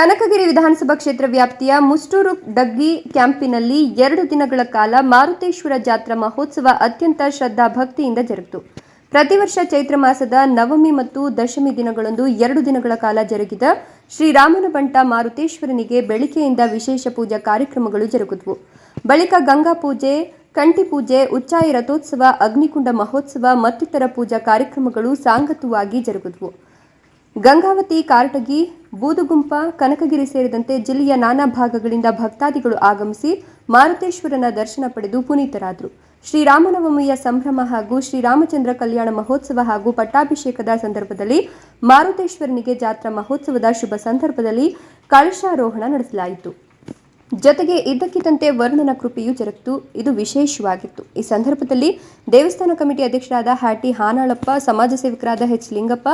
ಕನಕಗಿರಿ ವಿಧಾನಸಭಾ ಕ್ಷೇತ್ರ ವ್ಯಾಪ್ತಿಯ ಮುಸ್ಟೂರು ಡಗ್ಗಿ ಕ್ಯಾಂಪಿನಲ್ಲಿ ಎರಡು ದಿನಗಳ ಕಾಲ ಮಾರುತೇಶ್ವರ ಜಾತ್ರಾ ಮಹೋತ್ಸವ ಅತ್ಯಂತ ಶ್ರದ್ಧಾ ಭಕ್ತಿಯಿಂದ ಜರುಗಿತು. ಪ್ರತಿ ವರ್ಷ ಚೈತ್ರ ಮಾಸದ ನವಮಿ ಮತ್ತು ದಶಮಿ ದಿನಗಳಂದು ಎರಡು ದಿನಗಳ ಕಾಲ ಜರುಗಿದ ಶ್ರೀರಾಮನ ಬಂಟ ಮಾರುತೇಶ್ವರನಿಗೆ ಬೆಳಿಗ್ಗೆಯಿಂದ ವಿಶೇಷ ಪೂಜಾ ಕಾರ್ಯಕ್ರಮಗಳು ಜರುಗಿದವು. ಬಳಿಕ ಗಂಗಾ ಪೂಜೆ, ಕಂಠಿ ಪೂಜೆ, ಉಚ್ಚಾಯ ರಥೋತ್ಸವ, ಅಗ್ನಿಕುಂಡ ಮಹೋತ್ಸವ ಮತ್ತಿತರ ಪೂಜಾ ಕಾರ್ಯಕ್ರಮಗಳು ಸಾಂಗತವಾಗಿ ಜರುಗಿದವು. ಗಂಗಾವತಿ, ಕಾರಟಗಿ ಬೂದುಗುಂಪ, ಕನಕಗಿರಿ ಸೇರಿದಂತೆ ಜಿಲ್ಲೆಯ ನಾನಾ ಭಾಗಗಳಿಂದ ಭಕ್ತಾದಿಗಳು ಆಗಮಿಸಿ ಮಾರುತೇಶ್ವರನ ದರ್ಶನ ಪಡೆದು ಪುನೀತರಾದರು. ಶ್ರೀರಾಮನವಮಿಯ ಸಂಭ್ರಮ ಹಾಗೂ ಶ್ರೀರಾಮಚಂದ್ರ ಕಲ್ಯಾಣ ಮಹೋತ್ಸವ ಹಾಗೂ ಪಟ್ಟಾಭಿಷೇಕದ ಸಂದರ್ಭದಲ್ಲಿ ಮಾರುತೇಶ್ವರನಿಗೆ ಜಾತ್ರಾ ಮಹೋತ್ಸವದ ಶುಭ ಸಂದರ್ಭದಲ್ಲಿ ಕಳಶಾರೋಹಣ ನಡೆಸಲಾಯಿತು. ಜೊತೆಗೆ ಇದ್ದಕ್ಕಿದ್ದಂತೆ ವರ್ಣನ ಕೃಪೆಯೂ ಜರುಗಿತು. ಇದು ವಿಶೇಷವಾಗಿತ್ತು. ಈ ಸಂದರ್ಭದಲ್ಲಿ ದೇವಸ್ಥಾನ ಕಮಿಟಿ ಅಧ್ಯಕ್ಷರಾದ ಹಾಟಿ ಹಾನಾಳಪ್ಪ, ಸಮಾಜ ಸೇವಕರಾದ ಎಚ್ ಲಿಂಗಪ್ಪ,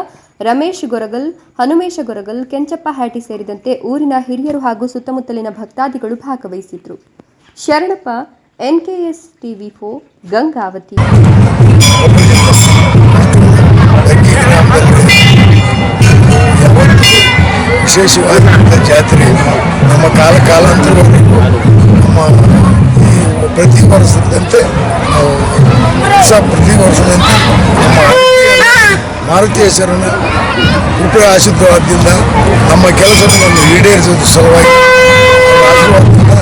ರಮೇಶ್ ಗೊರಗಲ್, ಹನುಮೇಶ ಗೊರಗಲ್, ಕೆಂಚಪ್ಪ ಹಾಟಿ ಸೇರಿದಂತೆ ಊರಿನ ಹಿರಿಯರು ಹಾಗೂ ಸುತ್ತಮುತ್ತಲಿನ ಭಕ್ತಾದಿಗಳು ಭಾಗವಹಿಸಿದ್ರು. ಶರಣಪ್ಪ ಎನ್ಕೆಎಸ್ ಟಿವಿ ಫೋ ಗಂಗಾವತಿ. ವಿಶೇಷವಾದಂಥ ಜಾತ್ರೆ, ನಮ್ಮ ಕಾಲ ಕಾಲಾಂತರವರೆಗೂ ನಮ್ಮ ಈ ಪ್ರತಿ ವರ್ಷದಂತೆ ನಾವು ಹೊಸ ಪ್ರತಿ ವರ್ಷದಂತೆ ನಮ್ಮ ಮಾರುತೇಶ್ವರನ ಕೃಪೆ ಆಶೀರ್ವಾದದಿಂದ ನಮ್ಮ ಕೆಲಸವನ್ನು ಈಡೇರಿಸುವುದು ಸಲುವಾಗಿ ಆಶೀರ್ವಾದದಿಂದ